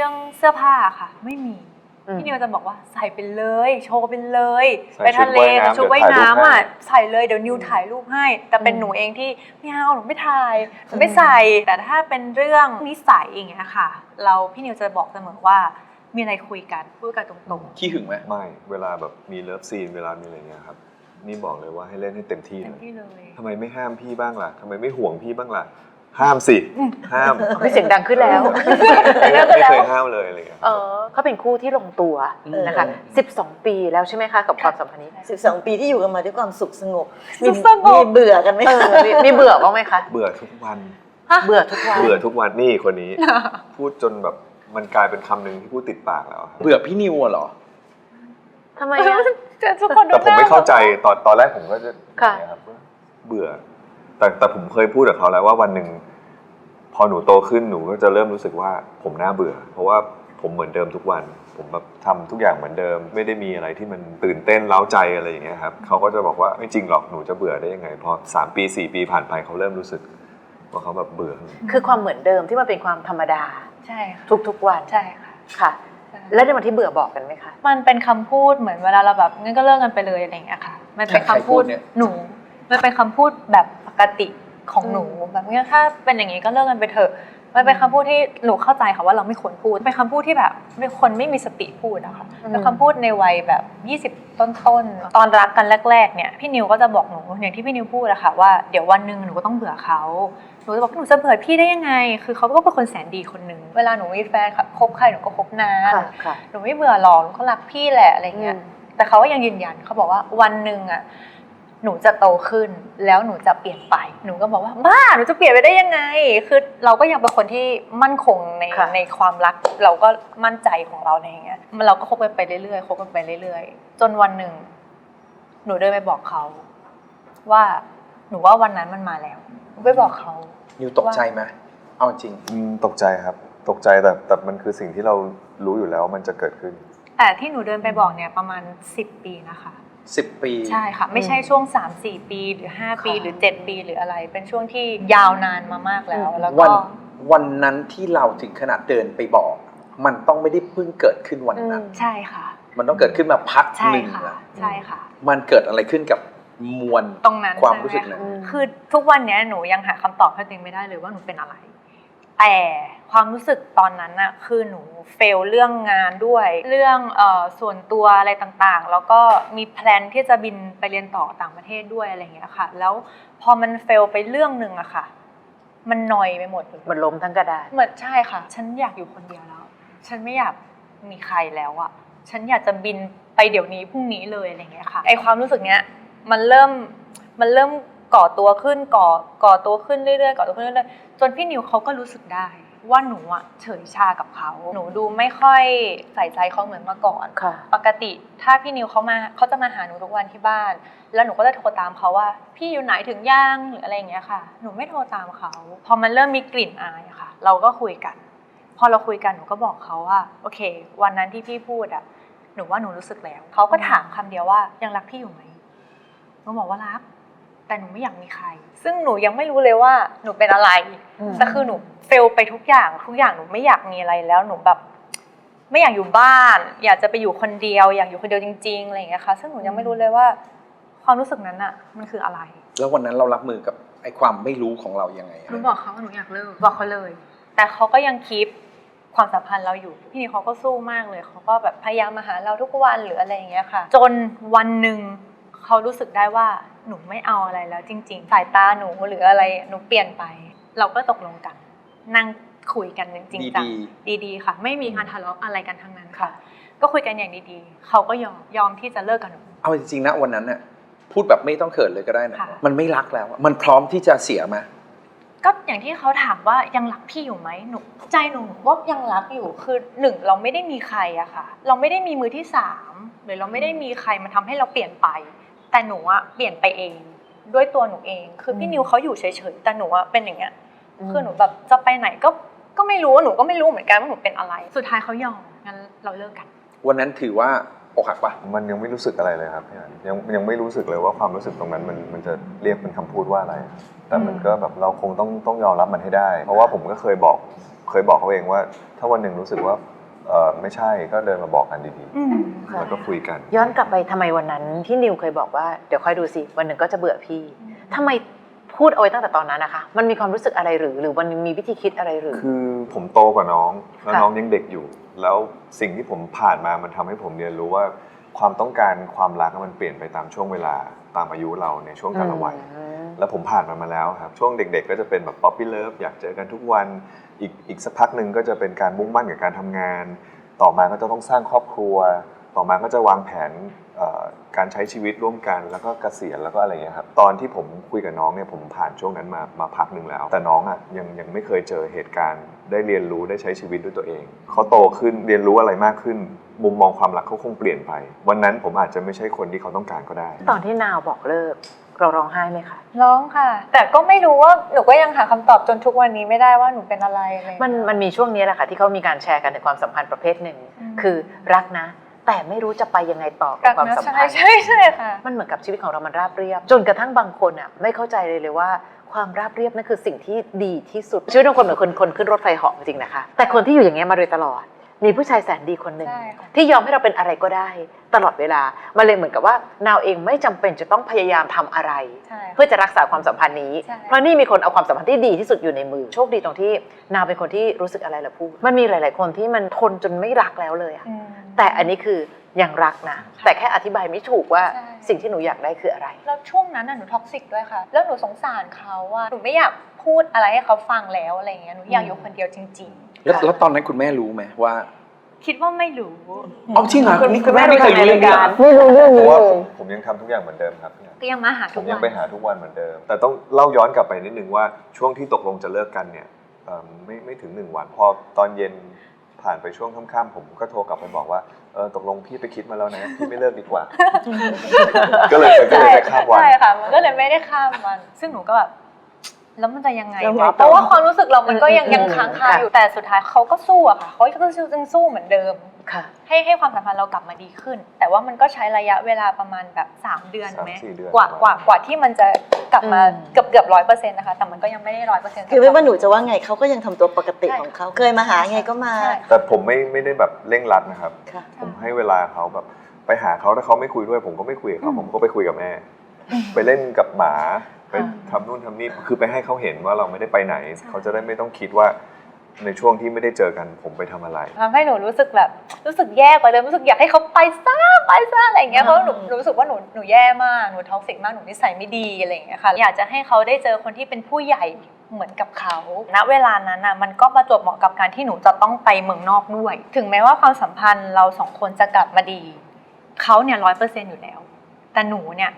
รื่องเสื้อผ้าค่ะ ไม่มี อืม พี่นิวจะบอกว่าใส่ไปเลย โชว์ไปเลย ใส่ไปทะเลชุดว่ายน้ำกับชุดว่ายเดี๋ยวถ่ายรูปน้ำอะให้ ใส่เลยเดี๋ยวนิวถ่ายรูปให้ แต่เป็นอืมหนูเองที่ไม่เอาหนูไม่ถ่ายหนูไม่ใส่ แต่ถ้าเป็นเรื่องนิสัยอย่างเงี้ยค่ะ เราพี่นิวจะบอกเสมอว่ามีอะไรคุยกันพูดกันตรงขี้หึงไหมไม่เวลาแบบมีเลิฟซีนเวลามีอะไรเงี้ยครับ นี่บอกเลยว่าให้เล่นให้เต็มที่ๆเต็เลมยที่เลย ทำไมไม่ห้ามพี่บ้างล่ะทำไมไม่ห่วงพี่บ้างล่ะ ห้ามสิ ห้ามไม่เสียงดังขึ้นแล้ว ไม่ไม่เคยห้ามเลยอะไรเงี้ยเออเขาเป็นคู่ที่ลงตัวนะคะ 12 ปีแล้วใช่ไหมคะกับความสัมพันธ์นี้12 ปีที่อยู่กันมาด้วยความสุขสงบสุขสงบมีเบื่อกันไหมเออมีมีเบื่อบ้างไหมคะ เบื่อทุกวัน เบื่อทุกวัน เบื่อทุกวันนี่คนนี้ พูดจนแบบมันกลายเป็นคำหนึ่งที่พูดติดปากแล้วครับเบื่อพี่นิวอะเหรอทำไมอะเจอทุกคนดูแต่ผมหน้ไม่เข้าใจตอนตอนแรกผมก็จะค่ะอย่างเงี้ยครับว่าเบื่อ แต่แต่ผมเคยพูดกับเขาแล้วว่าวันหนึ่งพอหนูโตขึ้นหนูก็จะเริ่มรู้สึกว่าผมน่าเบื่อ เพราะว่าผมเหมือนเดิมทุกวัน ผมแบบทำทุกอย่างเหมือนเดิม ไม่ได้มีอะไรที่มันตื่นเต้นเล้าใจอะไรอย่างเงี้ยครับเขาก็จะบอกว่าไม่จริงหรอกหนูจะเบื่อได้ยังไง พอสามปีสี่ปีผ่านไปเขาเริ่มรู้สึกว่าเขาแบบเบื่อ คือความเหมือนเดิมที่มันเป็นความธรรมดา ใช่ค่ะทุกๆวันใช่ค่ะค่ะ แล้วในวันที่เบื่อบอกกันไหมคะมันเป็นคำพูดเหมือนเวลาเราแบบงั้นก็เลิกกันไปเลยอะไรอย่างเงี้ยค่ะ มันเป็นใครคำพูดพูดเนี่ยหนู มันเป็นคำพูดแบบป กติของหนูแบบงั้นถ้าเป็นอย่างงี้ก็เลิกกันไปเถอะมันเป็นคำพูดที่หนูเข้าใจค่ะว่าเราไม่ควรพูดเป็นคำพูดที่แบบเป็นคนไม่มีสติพูดนะคะอืมเป็นคำพูดในวัยแบบ 20 ต้นๆตอนรักกันแรกๆเนี่ยพี่นิวก็จะบอกหนูอย่างที่พี่นิวพูดอะค่ะว่าเดี๋ยววันหนึ่งหนูก็ต้องเบื่อเขาหนูจะบอกหนูจะเบื่อพี่ได้ยังไง คือเขาก็เป็นคนแสนดีคนหนึ่งเวลาหนูมีแฟนค่ะคบใครหนูก็คบนานค่ะค่ะหนูไม่เบื่อหรอกหนูก็รักพี่แหละอะไรเงี้ยแต่เขาก็ยังยืนยันเขาบอกว่าวันหนึ่งอะ หนูจะโตขึ้นแล้วหนูจะเปลี่ยนไป หนูก็บอกว่าบ้าหนูจะเปลี่ยนไปได้ยังไง คือเราก็ยังเป็นคนที่มั่นคงในค่ะ ในความรักเราก็มั่นใจของเราในอย่างเงี้ยมันเราก็คบกันไปเรื่อยๆคบกันไปเรื่อยๆ จนวันหนึ่ง หนูเดินไปบอกเขา ว่าหนูว่าวันนั้นมันมาแล้วหนูไปบอกเขา นิวตกใจไหมเอาจริง อืมตกใจครับ ตกใจแต่แต่มันคือสิ่งที่เรารู้อยู่แล้วมันจะเกิดขึ้น แต่ที่หนูเดินไปบอกเนี่ยประมาณ 10 ปีนะคะ สิบปี ใช่ค่ะ ไม่ใช่ช่วง 3-4 ปีหรือ 5 ปีค่ะหรือ 7 ปีหรืออะไร เป็นช่วงที่ยาวนานมามากแล้ว แล้ววัก็นวันนั้นที่เราถึงขนาดเดินไปบอก มันต้องไม่ได้เพิ่งเกิดขึ้นวันนั้น ใช่ค่ะ มันต้องเกิดขึ้นมาพักใช่หนึ่งค่ะอะใช่ค่ะ มันเกิดอะไรขึ้นกับมวลตรงนั้นความใช่ไหรู้สึกนั้นอืมคือทุกวันเนี้ยหนูยังหาคำตอบให้ตัวเองไม่ได้เลยว่าหนูเป็นอะไร แต่ความรู้สึกตอนนั้นน่ะคือหนูเฟลเรื่องงานด้วย เรื่องเอ่อส่วนตัวอะไรต่างๆ แล้วก็มีแพลนที่จะบินไปเรียนต่อต่างประเทศด้วยอะไรอย่างเงี้ยค่ะ แล้วพอมันเฟลไปเรื่องหนึ่งอะค่ะ มันนอยไปหมดเลยมันล้มทั้งกระดานเหมือนใช่ค่ะ ฉันอยากอยู่คนเดียวแล้ว ฉันไม่อยากมีใครแล้วอะฉันอยากจะบินไปเดี๋ยวนี้พรุ่งนี้เลยอะไรเงี้ยค่ะไอความรู้สึกเนี้ยมันเริ่มมันเริ่ม ก่อตัวขึ้นก่อก่อตัวขึ้นเรื่อยๆก่อตัวขึ้นเรื่อยๆจนพี่นิวเขาก็รู้สึกได้ ว่าหนูอะเฉยชากับเขาหนูดูไม่ค่อยใส่ใจเขาเหมือนเมื่อก่อน ค่ะ ปกติถ้าพี่นิวเขามาเขาจะมาหาหนูทุกวันที่บ้าน แล้วหนูก็จะโทรตามเขาว่า พี่อยู่ไหนถึงย่างหรืออะไรอย่างเงี้ยค่ะ หนูไม่โทรตามเขาพอมันเริ่มมีกลิ่นอายอะค่ะ เราก็คุยกัน พอเราคุยกันหนูก็บอกเขาว่า โอเค วันนั้นที่พี่พูดอะหนูว่าหนูรู้สึกแล้วเขาก็ถามคำเดียวว่ายังรักพี่อยู่ไหมหนูบอกว่ารัก แต่หนูไม่อยากมีใคร ซึ่งหนูยังไม่รู้เลยว่าหนูเป็นอะไรอืมแต่คือหนูเฟลไปทุกอย่างทุกอย่างหนูไม่อยากมีอะไรแล้วหนูแบบ ไม่อยากอยู่บ้าน อยากจะไปอยู่คนเดียว อยากอยู่คนเดียวจริงๆอะไรอย่างเงี้ยค่ะ ซึ่งหนูยังไม่รู้เลยว่า ความรู้สึกนั้นอะมันคืออะไร แล้ววันนั้นเรารับมือกับไอ้ความไม่รู้ของเรายังไงอะหนูบอกเขาว่าหนูอยากเลิกบอกเขาเลย แต่เขาก็ยังคีปความสัมพันธ์เราอยู่ พี่นี่เขาก็สู้มากเลยเขาก็แบบพยายามมาหาเราทุกวันหรืออะไรอย่างเงี้ยค่ะ จนวันหนึ่งเขารู้สึกได้ว่า หนูไม่เอาอะไรแล้วจริง ๆ สายตาหนูหรืออะไรหนูเปลี่ยนไป เราก็ตกลงกัน นั่งคุยกันจริงๆจังดีดีๆ ค่ะ ไม่มีการทะเลาะอะไรกันทั้งนั้นค่ะค่ะ ก็คุยกันอย่างดีๆ เขาก็ยอมยอมที่จะเลิกกับหนูๆเอาจริงๆนะวันนั้นน่ะพูดแบบไม่ต้องเขินเลยก็ได้นะค่ะมันไม่รักแล้วอะมันพร้อมที่จะเสียไหมาก็อย่างที่เขาถามว่ายังรักพี่อยู่ไหมหนูใจหนูว่ายังรักอยู่คือหนึ่งเราไม่ได้มีใครอะค่ะ เราไม่ได้มีมือที่สามหรือเราไม่ได้มีใครมาทำให้เราเปลี่ยนไป แต่หนูอะเปลี่ยนไปเองด้วยตัวหนูเอง คือพี่อืมนิวเขาอยู่เฉยๆแต่หนูอะเป็นอย่างเงี้ยอืมคือหนูแบบจะไปไหนก็ก็ไม่รู้หนูก็ไม่รู้เหมือนกันว่าหนูเป็นอะไร สุดท้ายเขายอมงั้นเราเลิกกัน วันนั้นถือว่าอกหักปะมันยังไม่รู้สึกอะไรเลยครับพี่อันยังยังไม่รู้สึกเลยว่าความรู้สึกตรงนั้นมันมันจะเรียกเป็นคำพูดว่าอะไร แต่มันก็แบบเราคงต้องต้องยอมรับมันให้ได้ เพราะว่าผมก็เคยบอกเคยบอกเขาเองว่า ถ้าวันหนึ่งรู้สึกว่า เออไม่ใช่ก็เดินมาบอกกันดีอืมๆแล้วก็คุยกัน ย้อนกลับไปทำไมวันนั้นที่นิวเคยบอกว่าเดี๋ยวค่อยดูสิวันหนึ่งก็จะเบื่อพี่ทำไมพูดเอาไว้ตั้งแต่ตอนนั้นนะคะ มันมีความรู้สึกอะไรหรือ หรือมันมีวิธีคิดอะไรหรือ คือผมโตกว่าน้องแล้วค่ะ น้องยังเด็กอยู่ แล้วสิ่งที่ผมผ่านมามันทำให้ผมเรียนรู้ว่า ความต้องการความรักมันเปลี่ยนไปตามช่วงเวลาตามอายุเราในช่วงแต่ละวัย อืม แล้วผมผ่านมันมาแล้วครับ ช่วงเด็กๆ ก็จะเป็นแบบป๊อปปี้เลิฟอยากเจอกันทุกวัน อีกอีกสักพักหนึ่งก็จะเป็นการมุ่งมั่นกับการทำงาน ต่อมาก็จะต้องสร้างครอบครัว ต่อมาก็จะวางแผนการใช้ชีวิตร่วมกันแล้วก็เกษียณแล้วก็อะไรอย่างเงี้ยครับตอนที่ผมคุยกับน้องเนี่ยผมผ่านช่วงนั้นมามาพักหนึ่งแล้ว แต่น้องอะยังยังไม่เคยเจอเหตุการณ์ ได้เรียนรู้ได้ใช้ชีวิตด้วยตัวเองเขาโตขึ้นเรียนรู้อะไรมากขึ้น มุมมองความรักเขาคงเปลี่ยนไป วันนั้นผมอาจจะไม่ใช่คนที่เขาต้องการก็ได้ ตอนที่นาวบอกเลิก เราร้องไห้ไหมคะ ร้องค่ะ แต่ก็ไม่รู้ว่าหนูก็ยังหาคำตอบจนทุกวันนี้ไม่ได้ว่าหนูเป็นอะไรอะไรอย่างมันเงี้ยมันมีช่วงนี้แหละค่ะที่เขามีการแชร์กันถึงความสัมพันธ์ประเภทหนึ่งอืมคือรักนะ แต่ไม่รู้จะไปยังไงต่อกับกักความนะสัมใช่พันธ์ใช่ใช่ค่ะ มันเหมือนกับชีวิตของเรามันราบเรียบ จนกระทั่งบางคนอะไม่เข้าใจเลยเลยว่าความราบเรียบนั่นคือสิ่งที่ดีที่สุดชีวิตของคนเหมือนคนคนขึ้นรถไฟเหาะจริงๆนะคะ แต่คนที่อยู่อย่างเงี้ยมาโดยตลอด มีผู้ชายแสนดีคนหนึ่ง ใช่ค่ะ ที่ยอมให้เราเป็นอะไรก็ได้ ตลอดเวลามันเลยเหมือนกับว่านาวเองไม่จำเป็นจะต้องพยายามทำอะไร ใช่ เพื่อจะรักษาความสัมพันธ์นี้ ใช่ เพราะนี่มีคนเอาความสัมพันธ์ที่ดีที่สุดอยู่ในมือ โชคดีตรงที่นาวเป็นคนที่รู้สึกอะไรแล้วพูด มันมีหลาย ๆ คนที่มันทนจนไม่รักแล้วเลยอะอืม แต่อันนี้คือยังรักนะ แต่แค่อธิบายไม่ถูกว่าใช่ สิ่งที่หนูอยากได้คืออะไร แล้วช่วงนั้นน่ะหนูท็อกซิกด้วยค่ะ แล้วหนูสงสารเขาว่าหนูไม่อยากพูดอะไรให้เขาฟังแล้วอะไรอย่างเงี้ยหนูอยากอยู่คนเดียวจริง แล้วแล้วตอนนั้นคุณแม่รู้ไหมว่าๆคิดว่าไม่รู้ เอาจริงเหรอคุณนี่คุณแม่ไม่เคยรู้เรื่องนี้เหรอ ไม่รู้เรื่องเพนี้ราะว่าเลผย มผมยังทำทุกอย่างเหมือนเดิมครับพี่อันก็ยังมาหาผทุกมวันยังไปหาทุกวันเหมือนเดิม แต่ต้องเล่าย้อนกลับไปนิดนึงว่าช่วงที่ตกลงจะเลิกกันเนี่ยเอิ่มไม่ไม่ถึงหนึ่งวันพอตอนเย็นผ่านไปช่วงค่ำๆผมก็โทรกลับไปบอกว่าเออตกลงพี่ไปคิดมาแล้วนะพี่ไม่เลิกดีกว่า ก็เลยก็เลยไม่ข้ามวัน ใช่ค่ะ มันก็เลยไม่ได้ข้ามวัน ซึ่งหนูก็แบบ แล้วมันจะยังไงแล้วไงวะต่อเพราะว่าความรู้สึกเรามันก็ยังอืมยังค้างคาค่ะ อยู่แต่สุดท้ายเขาก็สู้อะค่ะเขาก็ยังสู้เหมือนเดิม ค่ะ ให้ให้ความสัมพันธ์เรากลับมาดีขึ้น แต่ว่ามันก็ใช้ระยะเวลาประมาณแบบ 3 เดือนสามไหมสี่เดือนกว่าประกมาว่าณกว่าที่มันจะกลับมาอืม เกือบเกือบร้อยเปอร์เซ็นต์นะคะ แต่มันก็ยังไม่ได้ร้อยเปอร์เซ็นต์ คือไม่ว่าหนูจะว่าไงเขาก็ยังทำตัวปกติใช่ ของเขาเคยมาหาไงก็มาใช่แต่ผมไม่ไม่ได้แบบเร่งรัดนะครับ ค่ะ ผมให้เวลาเขาแบบไปหาเขาถ้าเขาไม่คุยด้วย ผมก็ไม่คุยกับเขาอืมผมก็ไปคุยกับแม่ ไปเล่นกับหมา ไปอ่าทำนู่นทำนี่คือไปให้เขาเห็นว่าเราไม่ได้ไปไหนเขาจะได้ไม่ต้องคิดว่าในช่วงที่ไม่ได้เจอกันผมไปทำอะไร ทำให้หนูรู้สึกแบบรู้สึกแย่กว่าเดิมรู้สึกอยากให้เขาไปซ่าไปซ่าอะไรอย่างเงี้ยอ่าเพราะหนูหนูรู้สึกว่าหนูหนูแย่มากหนูท็อกซิกมากหนูนิสัยไม่ดีอะไรอย่างเงี้ยค่ะอยากจะให้เขาได้เจอคนที่เป็นผู้ใหญ่เหมือนกับเขาณเวลานั้นน่ะมันก็ประจวบเหมาะกับการที่หนูจะต้องไปเมืองนอกด้วย ถึงแม้ว่าความสัมพันธ์เราสองคนจะกลับมาดีเขาเนี่ยร้อยเปอร์เซ็นต์อยู่แล้ว แต่หนูเนี่ย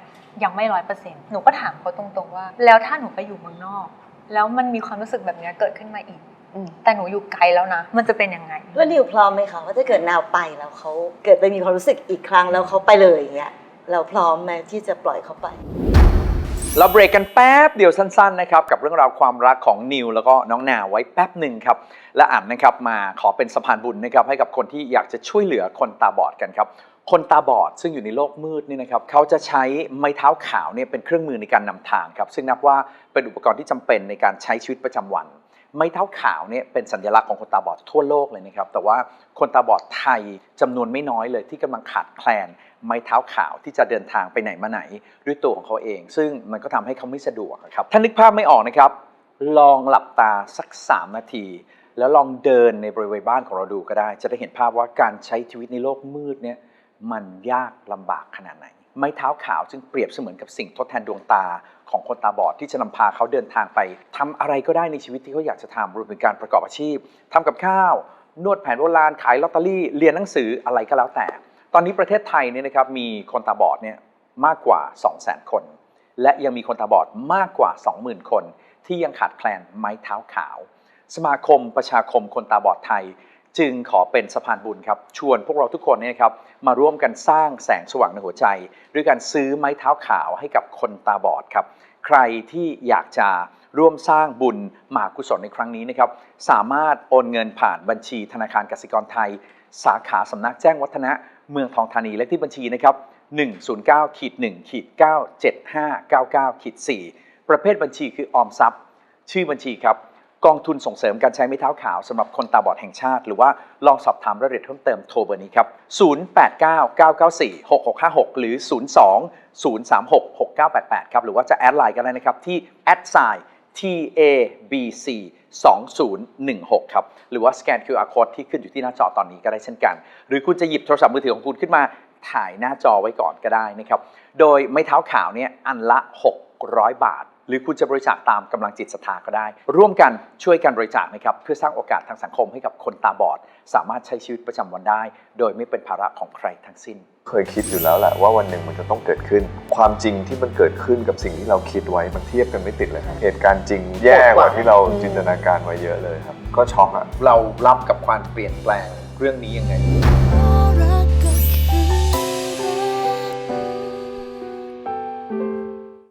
ยังไม่ร้อยเปอร์เซ็นต์หนูก็ถามเขาตรงๆว่า แล้วถ้าหนูไปอยู่เมืองนอก แล้วมันมีความรู้สึกแบบเนี้ยเกิดขึ้นมาอีกอืมแต่หนูอยู่ไกลแล้วนะ มันจะเป็นยังไง แล้วนิวพร้อมไหมคะว่าถ้าเกิดนาวไปแล้วเขาเกิดไปมีความรู้สึกอีกครั้งแล้วเขาไปเลยอย่างเงี้ยเราพร้อมไหมที่จะปล่อยเขาไป เราเบรกกันแป๊บเดียวสั้นๆนะครับกับเรื่องราวความรักของนิวแล้วก็น้องนาไว้แป๊บหนึ่งครับและอ่านนะครับมาขอเป็นสะพานบุญนะครับให้กับคนที่อยากจะช่วยเหลือคนตาบอดกันครับคนตาบอดซึ่งอยู่ในโลกมืดนี่นะครับเขาจะใช้ไม้เท้าขาวเนี่ยเป็นเครื่องมือในการนำทางครับซึ่งนับว่าเป็นอุปกรณ์ที่จำเป็นในการใช้ชีวิตประจำวัน ไม้เท้าขาวเนี่ยเป็นสัญลักษณ์ของคนตาบอดทั่วโลกเลยนะครับแต่ว่าคนตาบอดไทยจำนวนไม่น้อยเลยที่กำลังขาดแคลน ไม้เท้าขาวที่จะเดินทางไปไหนมาไหนด้วยตัวของเขาเอง ซึ่งมันก็ทำให้เขาไม่สะดวกครับถ้านึกภาพไม่ออกนะครับ ลองหลับตาสัก 3 นาที แล้วลองเดินในบริเวณบ้านของเราดูก็ได้ จะได้เห็นภาพว่าการใช้ชีวิตในโลกมืดเนี่ยมันยากลำบากขนาดไหน ไม้เท้าขาวจึงเปรียบเสมือนกับสิ่งทดแทนดวงตาของคนตาบอดที่จะนำพาเขาเดินทางไปทำอะไรก็ได้ในชีวิตที่เขาอยากจะทำรวมถึงการประกอบอาชีพทำกับข้าว นวดแผนโบราณขายลอตเตอรี่เรียนหนังสืออะไรก็แล้วแต่ ตอนนี้ประเทศไทยเนี่ยนะครับมีคนตาบอดเนี่ยมากกว่า 200,000 คน และยังมีคนตาบอดมากกว่า 20,000 คน ที่ยังขาดแคลนไม้เท้าขาว สมาคมประชาคมคนตาบอดไทย จึงขอเป็นสะพานบุญครับ ชวนพวกเราทุกคนเนี่ยครับมาร่วมกันสร้างแสงสว่างในหัวใจ ด้วยการซื้อไม้เท้าขาวให้กับคนตาบอดครับใครที่อยากจะร่วมสร้างบุญมหากุศลในครั้งนี้นะครับ สามารถโอนเงินผ่านบัญชีธนาคารกสิกรไทย สาขาสำนักแจ้งวัฒนะ เมืองทองธานีเลขที่บัญชีนะครับ109ขีด1ขีด97599ขีด4ประเภทบัญชีคือออมทรัพย์ ชื่อบัญชีครับ กองทุนส่งเสริมการใช้ไม้เท้าขาวสำหรับคนตาบอดแห่งชาติ หรือว่าลองสอบถามรายละเอียดเพิ่มเติมโทรเบอร์นี้ครับ 0899946656 หรือ 02-036-6988 ครับ หรือว่าจะแอดไลน์กันได้นะครับที่ a d s i TABC 2016 ครับ หรือว่าสแกน QR code ที่ขึ้นอยู่ที่หน้าจอตอนนี้ก็ได้เช่นกัน หรือคุณจะหยิบโทรศัพท์มือถือของคุณขึ้นมาถ่ายหน้าจอไว้ก่อนก็ได้นะครับ โดยไม้เท้าขาวเนี่ยอันละ 600 บาท หรือคุณจะบริจาคตามกำลังจิตศรัทธาก็ได้ ร่วมกันช่วยกันบริจาคนะครับเพื่อสร้างโอกาสทางสังคมให้กับคนตาบอด สามารถใช้ชีวิตประจำวันได้ โดยไม่เป็นภาระของใครทั้งสิ้น เคยคิดอยู่แล้วแหละว่าวันหนึ่งมันจะต้องเกิดขึ้น ความจริงที่มันเกิดขึ้นกับสิ่งที่เราคิดไว้มันเทียบกันไม่ติดเลยครับเหตุการณ์จริงแย่กว่าที่เราจินตนาการไว้เยอะเลยครับก็ช็อกอะเรารับกับความเปลี่ยนแปลงเรื่องนี้ยังไงก